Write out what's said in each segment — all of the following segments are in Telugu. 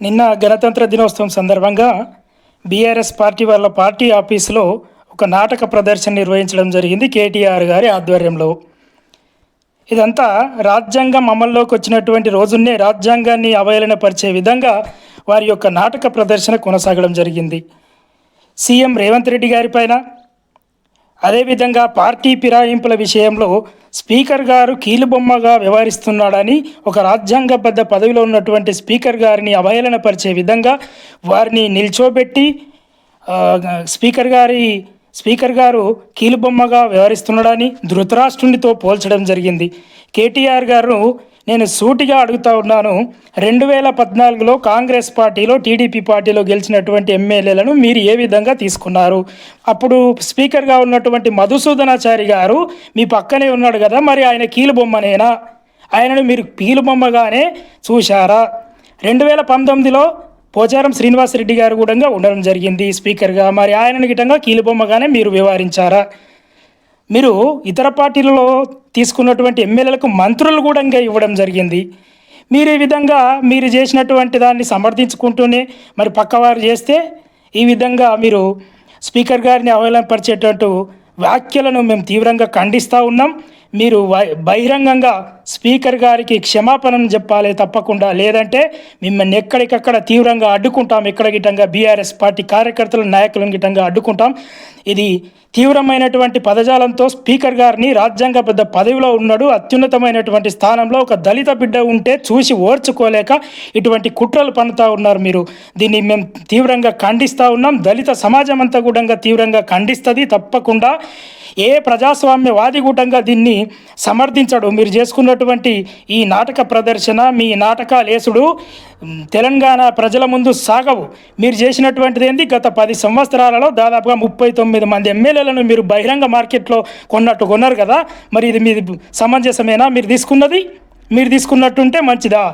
నిన్న గణతంత్ర దినోత్సవం సందర్భంగా బీఆర్ఎస్ పార్టీ వాళ్ళ పార్టీ ఆఫీసులో ఒక నాటక ప్రదర్శన నిర్వహించడం జరిగింది కేటీఆర్ గారి ఆధ్వర్యంలో. ఇదంతా రాజ్యాంగం అమల్లోకి వచ్చినటువంటి రోజున్నే రాజ్యాంగాన్ని అవహేళనపరిచే విధంగా వారి యొక్క నాటక ప్రదర్శన కొనసాగడం జరిగింది. సీఎం రేవంత్ రెడ్డి గారి పైన అదేవిధంగా పార్టీ ఫిరాయింపుల విషయంలో స్పీకర్ గారు కీలుబొమ్మగా వ్యవహరిస్తున్నాడని ఒక రాజ్యాంగబద్ధ పదవిలో ఉన్నటువంటి స్పీకర్ గారిని అవహేళనపరిచే విధంగా వారిని నిల్చోబెట్టి స్పీకర్ గారి స్పీకర్ గారు కీలుబొమ్మగా వ్యవహరిస్తున్నాడని ధృతరాష్ట్రునితో పోల్చడం జరిగింది. కేటీఆర్ గారు నేను సూటిగా అడుగుతా ఉన్నాను. రెండు వేల పద్నాలుగులో కాంగ్రెస్ పార్టీలో టీడీపీ పార్టీలో గెలిచినటువంటి ఎమ్మెల్యేలను మీరు ఏ విధంగా తీసుకున్నారు? అప్పుడు స్పీకర్గా ఉన్నటువంటి మధుసూదనాచారి గారు మీ పక్కనే ఉన్నాడు కదా మరి ఆయన కీలుబొమ్మనేనా? ఆయనను మీరు కీలుబొమ్మగానే చూశారా? రెండు వేల పంతొమ్మిదిలో పోచారం శ్రీనివాసరెడ్డి గారు కూడా ఉండడం జరిగింది స్పీకర్గా. మరి ఆయనను గిటంగా కీలుబొమ్మగానే మీరు వ్యవహరించారా? మీరు ఇతర పార్టీలలో తీసుకున్నటువంటి ఎమ్మెల్యేలకు మంత్రులు కూడా ఇవ్వడం జరిగింది. మీరు ఈ విధంగా మీరు చేసినటువంటి దాన్ని సమర్థించుకుంటూనే మరి పక్కవారు చేస్తే ఈ విధంగా మీరు స్పీకర్ గారిని అవహేళనపరిచేటట్టు వ్యాఖ్యలను మేము తీవ్రంగా ఖండిస్తూ ఉన్నాం. మీరు బహిరంగంగా స్పీకర్ గారికి క్షమాపణను చెప్పాలి తప్పకుండా. లేదంటే మిమ్మల్ని ఎక్కడికక్కడ తీవ్రంగా అడ్డుకుంటాం ఎక్కడ గిట్టంగా బీఆర్ఎస్ పార్టీ కార్యకర్తల నాయకులను గిటంగా అడ్డుకుంటాం. ఇది తీవ్రమైనటువంటి పదజాలంతో స్పీకర్ గారిని రాజ్యాంగబద్ధ పదవిలో ఉన్నాడు. అత్యున్నతమైనటువంటి స్థానంలో ఒక దళిత బిడ్డ ఉంటే చూసి ఓర్చుకోలేక ఇటువంటి కుట్రలు పన్నుతా ఉన్నారు మీరు. దీన్ని మేము తీవ్రంగా ఖండిస్తూ ఉన్నాం. దళిత సమాజం అంతా కూడా తీవ్రంగా ఖండిస్తుంది తప్పకుండా. ఏ ప్రజాస్వామ్యవాది కూటంగా దీన్ని సమర్థించడు. మీరు చేసుకున్నటువంటి ఈ నాటక ప్రదర్శన మీ నాటకాలేసుడు తెలంగాణ ప్రజల ముందు సాగవు. మీరు చేసినటువంటిది ఏంది? గత పది సంవత్సరాలలో దాదాపుగా ముప్పై తొమ్మిది మంది ఎమ్మెల్యేలను మీరు బహిరంగ మార్కెట్లో కొన్నట్టు కొన్నారు కదా. మరి ఇది మీది సమంజసమేనా? మీరు తీసుకున్నది? మీరు తీసుకున్నట్టుంటే మంచిదా?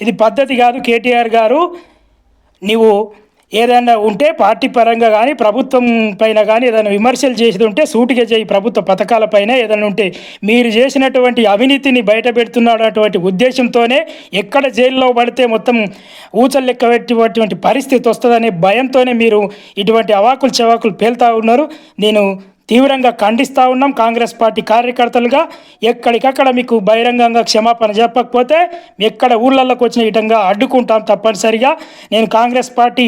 ఇది పద్ధతి కాదు. కేటీఆర్ గారు నీవు ఏదైనా ఉంటే పార్టీ పరంగా కానీ ప్రభుత్వం పైన కానీ ఏదైనా విమర్శలు చేసేది ఉంటే సూటిగా చేయి ప్రభుత్వ పథకాలపైన ఏదైనా ఉంటే మీరు చేసినటువంటి అవినీతిని బయట పెడుతున్నటువంటి ఉద్దేశంతోనే ఎక్కడ జైల్లో పడితే మొత్తం ఊచలు లెక్క పెట్టేటువంటి పరిస్థితి వస్తుందనే భయంతోనే మీరు ఇటువంటి అవాకులు చవాకులు పేలుతూ ఉన్నారు. నేను తీవ్రంగా ఖండిస్తూ ఉన్నాం కాంగ్రెస్ పార్టీ కార్యకర్తలుగా. ఎక్కడికక్కడ మీకు బహిరంగంగా క్షమాపణ చెప్పకపోతే ఎక్కడ ఊళ్ళల్లోకి వచ్చిన విధంగా అడ్డుకుంటాం తప్పనిసరిగా. నేను కాంగ్రెస్ పార్టీ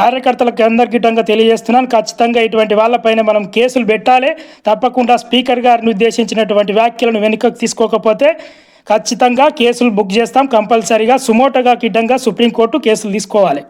కార్యకర్తలకు అందరికీ విధంగా తెలియజేస్తున్నాను. ఖచ్చితంగా ఇటువంటి వాళ్ళపైన మనం కేసులు పెట్టాలి. తప్పకుండా స్పీకర్ గారిని ఉద్దేశించినటువంటి వ్యాఖ్యలను వెనుకకు తీసుకోకపోతే ఖచ్చితంగా కేసులు బుక్ చేస్తాం. కంపల్సరీగా సుమోటోగా కిడ్డంగా సుప్రీంకోర్టు కేసులు తీసుకోవాలి.